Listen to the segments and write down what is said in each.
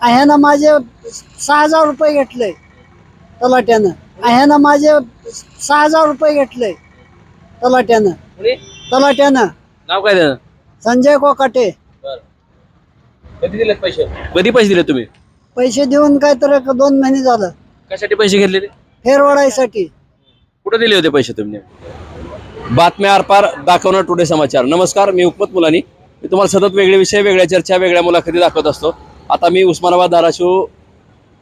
ह्यानं माझे सहा हजार रुपये घेतले तलाट्यानं. ह्यानं माझे सहा हजार रुपये घेतले तलाट्यानं. कोणी? तलाट्यानं. नाव काय त्याचं? संजय कोकाटे. कधी दिले पैसे? कधी पैसे दिले तुम्ही? पैसे देऊन काय तर एक दोन महिने झालं. कशासाठी पैसे घेतले फेरवडायसाठी. कुठे दिले होते पैसे तुम्ही? बातम्या आरपार दाखवणार टुडे समाचार. नमस्कार मी हुकमत मुलानी. मी तुम्हाला सतत वेगळे विषय वेगळ्या चर्चा वेगळ्या मुलाखती दाखवत असतो. आता मी उस्मानाबाद धाराशिव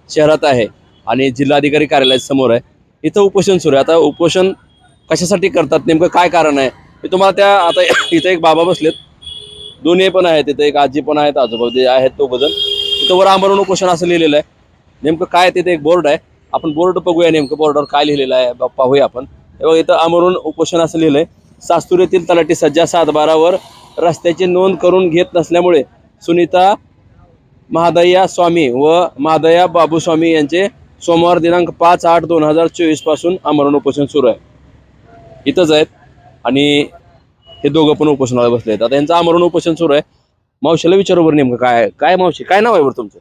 शहरात आहे आणि जिल्हाधिकारी कार्यालया समोर आहे. इथं उपोषण सुरू आहे. आता उपोषण कशासाठी करतात? नेमकं काय कारण आहे? मी तुम्हाला त्या आता इथं एक बाबा बसलेत. दोन्ही पण आहेत तिथे एक आजी पण आहेत आजोबा जे आहेत तो बदल. तिथं वर आमरण उपोषण असं लिहिलेलं आहे. नेमकं काय तिथे एक बोर्ड आहे. आपण बोर्ड बघूया नेमकं बोर्डवर काय लिहिलेलं आहे. पाहूया आपण. तेव्हा इथं आमरून उपोषण असं लिहिलंय. सास्तूर येथील तलाठी सज्जा सातबारावर रस्त्याची नोंद करून घेत नसल्यामुळे सुनीता महादया स्वामी व महादया बाबू स्वामी यांचे सोमवार दिनांक पाच आठ दोन हजार चोवीसपासून आमरण उपोषण सुरू आहे. इथंच आहेत आणि हे दोघं पण उपोषणाला बसले आहेत. आता यांचं आमरण उपोषण सुरू आहे. मावशीला विचारू बरं नेमकं काय? काय मावशी? काय नाव आहे बरं तुमचं?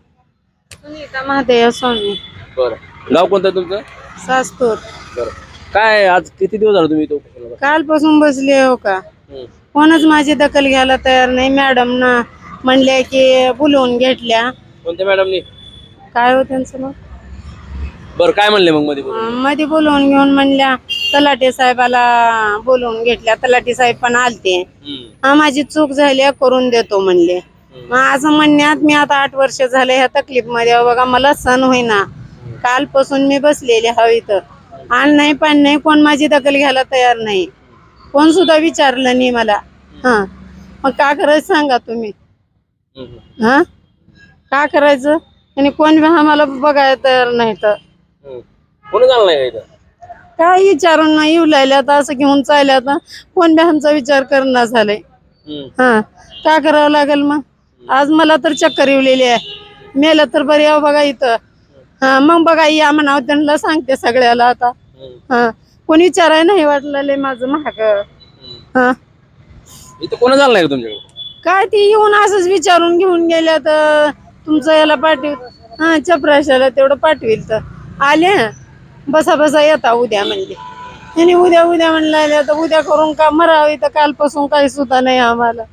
सुनीता महादेव स्वामी. बरं. गाव कोणतं आहे तुमचं? सास्तूर बरं. काय? आज किती दिवस झाले तुम्ही इथं उपोषणाला कालपासून बसले हो का? हम्म. कोणच माझी दखल घ्यायला तयार नाही मॅडम ना. म्हणल्या की बोलवून घेतल्या. कोणत्या मॅडमनी? काय हो त्यांचं मग बरं काय म्हणले मग मध्ये बोलून? अं, मध्ये बोलवून घेऊन म्हणल्या तलाटे साहेबाला बोलवून घेतल्या. तलाटे साहेब पण आलते. हम्म. हा माझी चूक झाली आहे, करून देतो म्हणले. मग असं म्हणण्यात मी आता आठ वर्ष झाले ह्या तकलीफमध्ये बघा मला सण होईना. कालपासून मी बसलेले हवी इथं. आण नाही पण नाही कोण माझी दखल घ्यायला तयार नाही. कोण सुद्धा विचारलं नाही मला. हा. मग का करायचं सांगा तुम्ही. हा? का करायचं? आणि कोण बी आम्हाला बघायला तयार नाही तर. हम्म. कोणी झालं नाही का इथं? काय विचारून नाही येऊ लागल्या आता असं घेऊन चालल्या आता. कोण बी आमचा विचार करणं झालाय हम्म. हा. का करावं लागेल मग? आज मला तर चक्कर येवलेली आहे. मेलं तर बरं यावं बघा इथं. हा मग बघा या म्हणावं त्यांना सांगते सगळ्याला आता. हम्म. हा. कोणी विचाराय नाही वाटलेलं माझं महाग हा. इथं कोण झालं नाही का तुमच्याकडे? काय ती येऊन असंच विचारून घेऊन गेल्या तर तुमचं याला पाठव हा चपराशाला तेवढं पाठवील तर. आले बसा बसा येता उद्या म्हणले. आणि उद्या उद्या म्हणलं तर उद्या करून का मरावी? तर कालपासून काही सुद्धा नाही आम्हाला.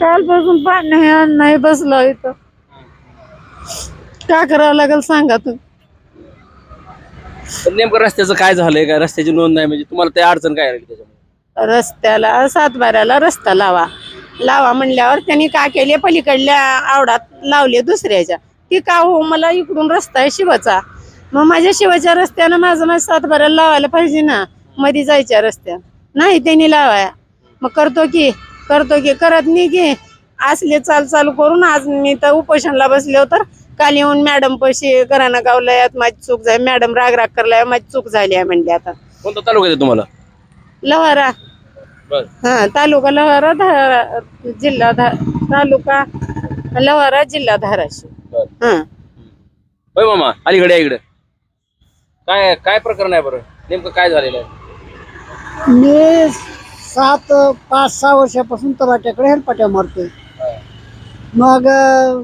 कालपासून पाणी नाही अन्न नाही बसलो इथं. काय करावं लागेल सांगा तुम्ही. पण नेमकं रस्त्याचं काय झालंय? काय रस्त्याची नोंद नाही म्हणजे तुम्हाला ते अडचण काय राहील त्याच्यामध्ये? रस्त्याला सातबाऱ्याला रस्ता लावा. लावा म्हणल्यावर त्यांनी का केले? पलीकडल्या आवडात लावले दुसऱ्याच्या. ती का हो मला इकडून रस्ता आहे शिवाचा. मग माझ्या शिवाच्या रस्त्यानं माझं माझ्या सातबाऱ्याला लावायला पाहिजे ना? मध्ये जायच्या रस्त्यात नाही त्यांनी लावाया. मग करतो की करतो की करत नाही की. असले चाल चालू करून आज मी तर उपोषणला बसले तर काल येऊन मॅडम पैसे घरानं गावलाय माझी चूक झाली मॅडम राग राग करलाय माझी चूक झाली आहे म्हणली आता. कोणता तालुका आहे तुम्हाला? लवारा. हा तालुका लवारा धा जिल्हा धा तालुका लवारा जिल्हा धाराशिव. बर. हा. होय मामा अलीकडे या इकडे. काय काय प्रकरण आहे बरं? नेमकं काय झालेलं आहे? मी सात पाच सहा वर्षापासून तलाट्याकडे हेलपाट्या मारतोय. मग अं,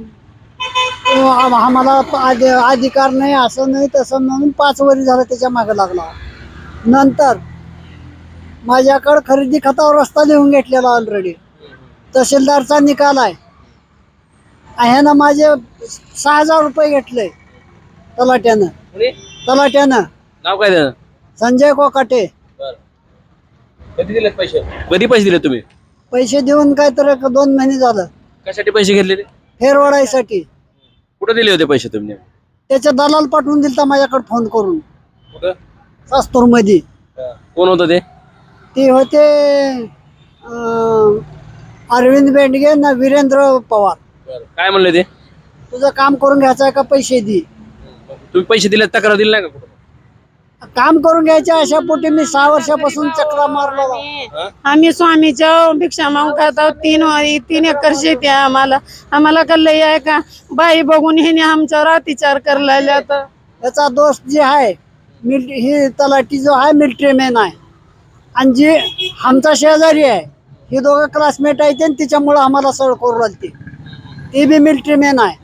आम- आम्हाला आध- अधिकार नाही असं नाही तसं म्हणून पाच वरी झालं त्याच्यामागे लागला. नंतर माझ्याकडं खरेदी खतावर रस्ता लिहून घेतलेला ऑलरेडी तहसीलदारचा निकाल आहे. ह्यानं माझे सहा हजार रुपये घेतले तलाट्यानं. कोणी? तलाट्यानं. नाव काय त्याचं? संजय कोकाटे. कधी दिलेत पैसे? कधी पैसे दिले तुम्ही? पैसे देऊन काय तर एक दोन महिने झालं. कशासाठी पैसे घेतले फेरवडायसाठी. कुठे दिले होते पैसे तुम्ही? त्याचे दलाल पाठवून दिलता माझ्याकडे फोन करून. कुठं? सास्तूरमध्ये कोण होतं ते? ते होते अं, अरविंद बेंडगे ना वीरेंद्र पवार. काय म्हणले ते? तुझं काम करून घ्यायचं आहे का पैसे दे? तुम्ही पैसे दिले तक्रार दिली नाही का कुठं काम करून घ्यायच्या अशा पोटी मी सहा वर्षापासून चक्रा मारला आम्ही स्वामीच्या भिक्षा मागून खात आहोत. तीन वारी तीन एकर शेती आहे आम्हाला. आम्हाला का लय आहे का? बाई बघून ह्याने आमच्यावर अत्याचार करायला तर याचा दोष जे आहे मिल ही तलाठी जो आहे मिलिटरी मॅन आहे. आणि जी आमचा शेजारी आहे ही दोघं क्लासमेट आहेत आणि तिच्यामुळं आम्हाला सळ करू लागते. ती बी मिलिटरी मॅन आहे.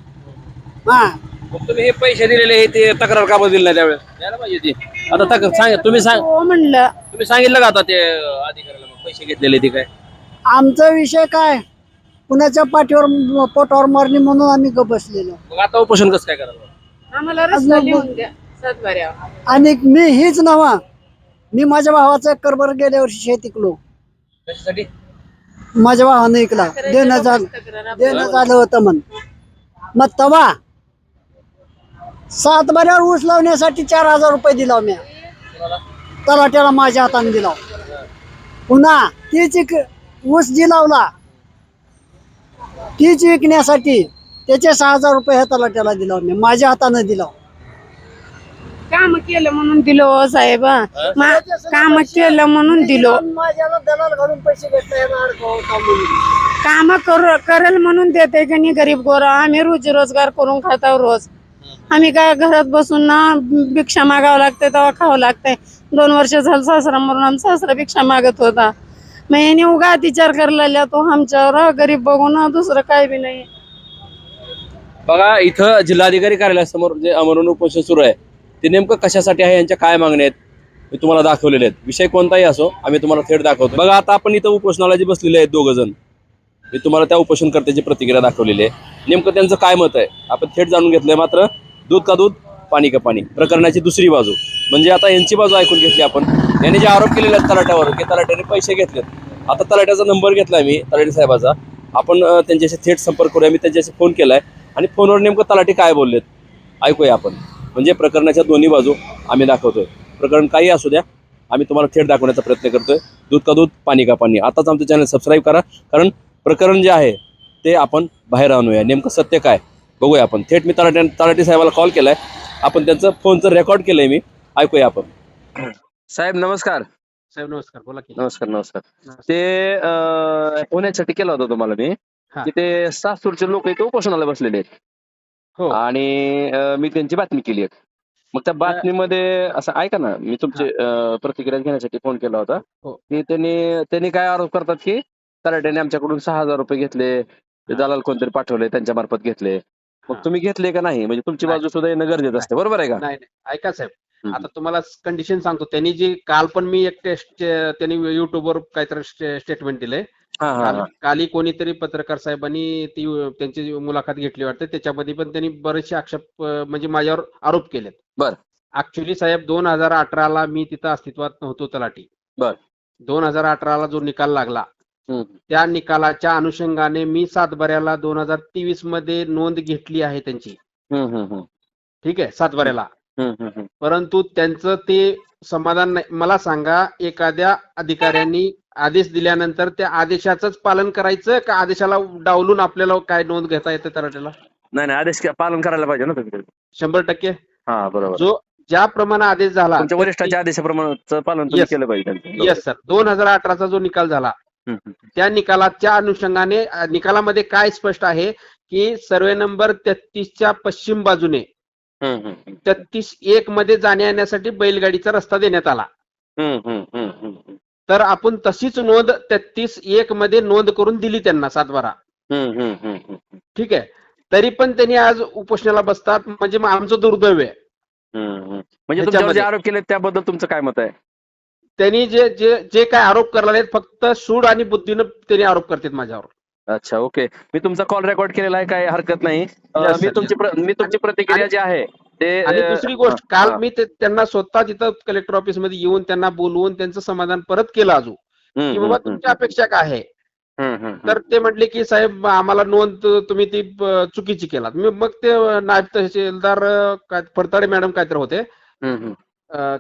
हा. मग तुम्ही हे पैसे दिलेले हे ते तक्रार का बरं दिली नाही त्यावेळेस? द्यायला पाहिजे ती. आता तक्रार सांग तुम्ही सांग हो म्हणलं. तुम्ही सांगितलं का आता ते अधिकाऱ्याला मग पैसे घेतलेले ते काय? आमचा विषय काय? कुणाच्या पाठीवर पोटावर मारणी म्हणून आम्ही ग बसलेलो. मग आता उपोषण कसं काय करायला आम्हाला रस्ता लिहून द्या सातबाऱ्यावर. आणि मी हीच नवा मी माझ्या भावाचा करबर गेल्या वर्षी शेत इकलो कशासाठी? माझ्या भावानं इकला. देणं झालं देणं झालं होतं म्हण. मग तवा सात बऱ्यावर ऊस लावण्यासाठी चार हजार रुपये दिला मी तलाट्याला माझ्या हाताने दिला. पुन्हा तीच इक ऊस जी लावला तीच विकण्यासाठी त्याचे सहा हजार रुपये ह्या तलाट्याला दिला मी माझ्या हाताने दिला. काम केलं म्हणून दिलो हो साहेब. काम केलं म्हणून दिलो. माझ्याला दलाल घालून पैसे काम कर करेल म्हणून देते की नाही गरीब गोर? आम्ही रोजी रोजगार करून खातो रोज. आम्ही काय घरात बसून ना भिक्षा मागावं लागते तेव्हा खावं लागतंय. दोन वर्ष झालं सासरा मरून आमचा सासरा भिक्षा मागत होता. मग याने उगा अतिचार करायला तो आमच्यावर गरीब बघून दुसरं काय बी नाही. बघा इथं जिल्हाधिकारी कार्यालयासमोर जे अमरण उपोषण सुरू आहे. ते नेमकं कशासाठी आहे यांच्या काय मागण्या आहेत मी तुम्हाला दाखवलेले आहेत. विषय कोणताही असो आम्ही तुम्हाला थेट दाखवतो. बघा आता आपण इथं उपोषणाला जे बसलेले आहेत दोघं जण मी तुम्हाला त्या उपोषणकर्त्याची प्रतिक्रिया दाखवलेली आहे. नेमकं त्यांचं काय मत आहे आपण थेट जाणून घेतलंय मात्र दूध का दूध पाणी का पाणी प्रकरणाची दुसरी बाजू. म्हणजे आता यांची बाजू ऐकून घेतली आपण. यांनी जे आरोप केलेले आहेत तलाट्यावर की तलाट्याने पैसे घेतलेत. आता तलाट्याचा नंबर घेतलाय मी तलाटी साहेबाचा. आपण त्यांच्याशी थेट संपर्क करूया. मी त्यांच्याशी फोन केलाय. आणि फोनवर नेमकं तलाठी काय बोललेत ऐकूया आपण. म्हणजे प्रकरणाच्या दोन्ही बाजू आम्ही दाखवतोय. प्रकरण काही असू द्या आम्ही तुम्हाला थेट दाखवण्याचा प्रयत्न करतोय. दूध का दूध पाणी का पाणी. आताच आमचं चॅनल सबस्क्राईब करा कारण प्रकरण जे आहे ते आपण बाहेर आणूया. नेमकं सत्य काय बघूया आपण. थेट मी तलाठी तलाठी साहेबाला कॉल केलाय. आपण त्यांचं फोनचं रेकॉर्ड केलंय मी. ऐकूया आपण. साहेब नमस्कार. साहेब नमस्कार. बोला की. नमस्कार नमस्कार. ते अं, पुण्यासाठी केला होता तुम्हाला मी. हा. की ते सासूरचे लोक इथे उपोषणाला बसलेले आहेत. हो. आणि अं, मी त्यांची बातमी केली आहे मग त्या बातमीमध्ये असं ऐका ना मी तुमची अं, प्रतिक्रिया घेण्यासाठी फोन केला होता. हो. की त्यांनी त्यांनी काय आरोप करतात की तलाट्याने आमच्याकडून सहा हजार रुपये घेतले ते हा. दलाल कोणतरी पाठवले त्यांच्या मार्फत घेतले. मग हा. तुम्ही घेतले का नाही? म्हणजे तुमची नाही. बाजू सुद्धा येणं गरजेचं असते. बरोबर आहे का? नाही नाही. ऐका साहेब. आता तुम्हाला कंडिशन सांगतो. त्यांनी जी काल पण मी एक टेस्ट त्यांनी युट्यूबवर काहीतरी स्टेटमेंट दिलंय. हा काल हा काली कोणीतरी पत्रकार साहेबांनी ती त्यांची जी मुलाखत घेतली वाटते त्याच्यामध्ये पण त्यांनी बरेचसे आक्षेप अं, म्हणजे माझ्यावर आरोप केलेत बर. ऍक्च्युली साहेब दोन हजार अठराला मी तिथं अस्तित्वात नव्हतो तलाठी बर. दोन हजार अठराला जो निकाल लागला. त्या निकालाच्या अनुषंगाने मी सातबाऱ्याला दोन हजार तेवीसमध्ये नोंद घेतली आहे त्यांची. ठीक आहे सातबाऱ्याला. परंतु त्यांचं ते समाधान नाही मला सांगा एखाद्या अधिकाऱ्यांनी आदेश दिल्यानंतर त्या आदेशाचंच पालन करायचं का आदेशाला डावलून आपल्याला काय नोंद घेता येते तराट्याला नाही नाही आदेश पालन करायला पाहिजे ना तुम्ही शंभर टक्के हा बरोबर जो ज्याप्रमाणे आदेश झाला वरिष्ठाच्या आदेशाप्रमाणे पालन. केलं पाहिजे. येस सर दोन हजार अठराचा जो निकाल झाला. त्या निकालाच्या अनुषंगाने निकालामध्ये काय स्पष्ट आहे की सर्वे नंबर तेहतीसच्या पश्चिम बाजूने. तेहतीस एक मध्ये जाण्या येण्यासाठी बैलगाडीचा रस्ता देण्यात आला. तर आपण तशीच नोंद तेहतीस एक मध्ये नोंद करून दिली त्यांना सातबारा. ठीक आहे. तरी पण त्यांनी आज उपोषणाला बसतात. म्हणजे आमचं दुर्दैव आहे. म्हणजे आरोप केले त्याबद्दल तुमचं काय मत आहे? त्यांनी जे जे जे काय आरोप करायला आहेत फक्त सूड आणि बुद्धीनं त्यांनी आरोप करतात माझ्यावर. अच्छा ओके मी तुमचा कॉल रेकॉर्ड केलेला आहे काय हरकत नाही. मी तुमची प्र- मी तुमची प्रतिक्रिया जी आहे ते आणि अं, दुसरी गोष्ट काल हा. मी ते- त्यांना स्वतः तिथं कलेक्टर ऑफिसमध्ये येऊन त्यांना बोलवून त्यांचं समाधान परत केलं अजून हम्म, की बाबा हम्म, तुमची अपेक्षा काय आहे? हम्म, हम्म, हम्म. तर ते म्हटले की साहेब आम्हाला नोंद तुम्ही ती अ, चुकीची केलात. मी मग ते अ, नायब तहसीलदार अ, काय फडताडे मॅडम काहीतरी होते. हम्म, हम्म.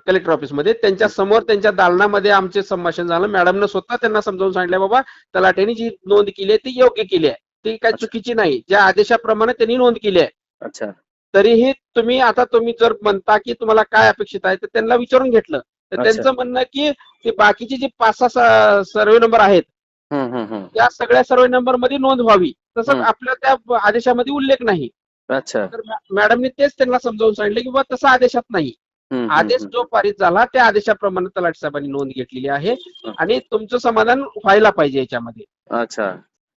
कलेक्टर ऑफिसमध्ये त्यांच्यासमोर त्यांच्या दालनामध्ये आमचे संभाषण झालं. मॅडमनं स्वतः त्यांना समजावून सांगितलं बाबा तलाट्याने जी नोंद केली आहे ती योग्य केली आहे. ती काही अच्छा. चुकीची नाही. ज्या आदेशाप्रमाणे त्यांनी नोंद केली आहे. अच्छा. तरीही तुम्ही आता तुम्ही जर म्हणता की तुम्हाला काय अपेक्षित आहे तर त्यांना विचारून घेतलं. तर. त्यांचं म्हणणं की ते बाकीचे जे पाच सहा सर्वे नंबर आहेत. त्या सगळ्या सर्वे नंबरमध्ये नोंद व्हावी. तसं. आपल्या त्या आदेशामध्ये उल्लेख नाही. अच्छा. तर मॅडमने तेच त्यांना समजावून सांगितलं की बाबा तसं आदेशात नाही. आदेश. जो पारित झाला त्या आदेशाप्रमाणे तलाठी साहेबांनी नोंद घेतलेली आहे आणि तुमचं समाधान व्हायला पाहिजे याच्यामध्ये अच्छा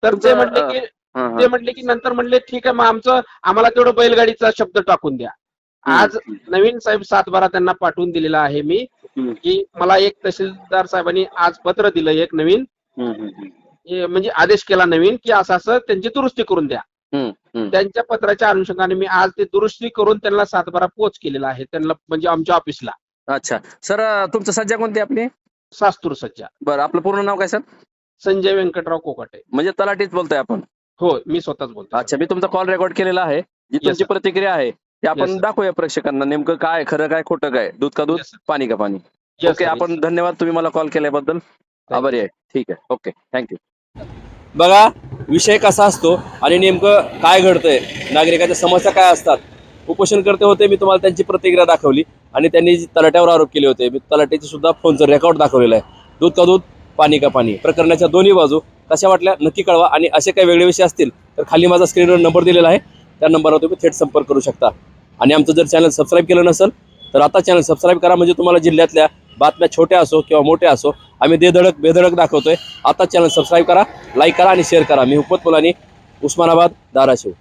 तर ते म्हटले की. ते म्हणले की नंतर म्हणले ठीक आहे मग आमचं आम्हाला तेवढं बैलगाडीचा शब्द टाकून द्या आज नवीन साहेब सातबारा त्यांना पाठवून दिलेला आहे मी. की मला एक तहसीलदार साहेबांनी आज पत्र दिलं एक नवीन म्हणजे आदेश केला नवीन की असं असं त्यांची दुरुस्ती करून द्या. त्यांच्या पत्राच्या अनुषंगाने मी आज ते दुरुस्ती करून त्यांना सातबारा पोच केलेला आहे त्यांना म्हणजे आमच्या ऑफिसला अच्छा. सर तुमचं सज्जा कोणती आपली? सास्तूर सज्जा. बरं आपलं पूर्ण नाव काय सर? संजय व्यंकटराव कोकाटे. म्हणजे तलाठीच बोलतोय आपण? हो मी स्वतःच बोलतो अच्छा मी तुमचा कॉल रेकॉर्ड केलेला आहे. जी तुमची. प्रतिक्रिया आहे ती आपण. दाखवूया प्रेक्षकांना. नेमकं काय खरं काय खोटं काय? दूध का दूध. पाणी का पाणी? ओके आपण. धन्यवाद तुम्ही मला कॉल केल्याबद्दल. आभारी आहे. ठीक आहे. ओके थँक्यू बघा विषय कसा असतो आणि नेमकं काय घडतंय? नागरिकांच्या समस्या काय असतात? उपोषणकर्ते होते मी तुम्हाला त्यांची प्रतिक्रिया दाखवली आणि त्यांनी जी तलाट्यावर आरोप केले होते मी तलाट्याची सुद्धा फोनचं रेकॉर्ड दाखवलेला आहे. दूध का दूध पाणी का पाणी. प्रकरणाच्या दोन्ही बाजू कशा वाटल्या नक्की कळवा आणि असे काही वेगळे विषय असतील तर खाली माझा स्क्रीनवर नंबर दिलेला आहे. त्या नंबरवर तुम्ही थेट संपर्क करू शकता. आणि आमचं जर चॅनल सबस्क्राईब केलं नसेल तर आता चॅनल सबस्क्राईब करा. म्हणजे तुम्हाला जिल्ह्यातल्या बातम्या छोट्या असो किंवा मोठ्या असो आम्ही देधडक बेधडक दाखवतोय. आता चॅनल सबस्क्राईब करा लाईक करा आणि शेअर करा. मी हुकमत मुलानी उस्मानाबाद धाराशिव.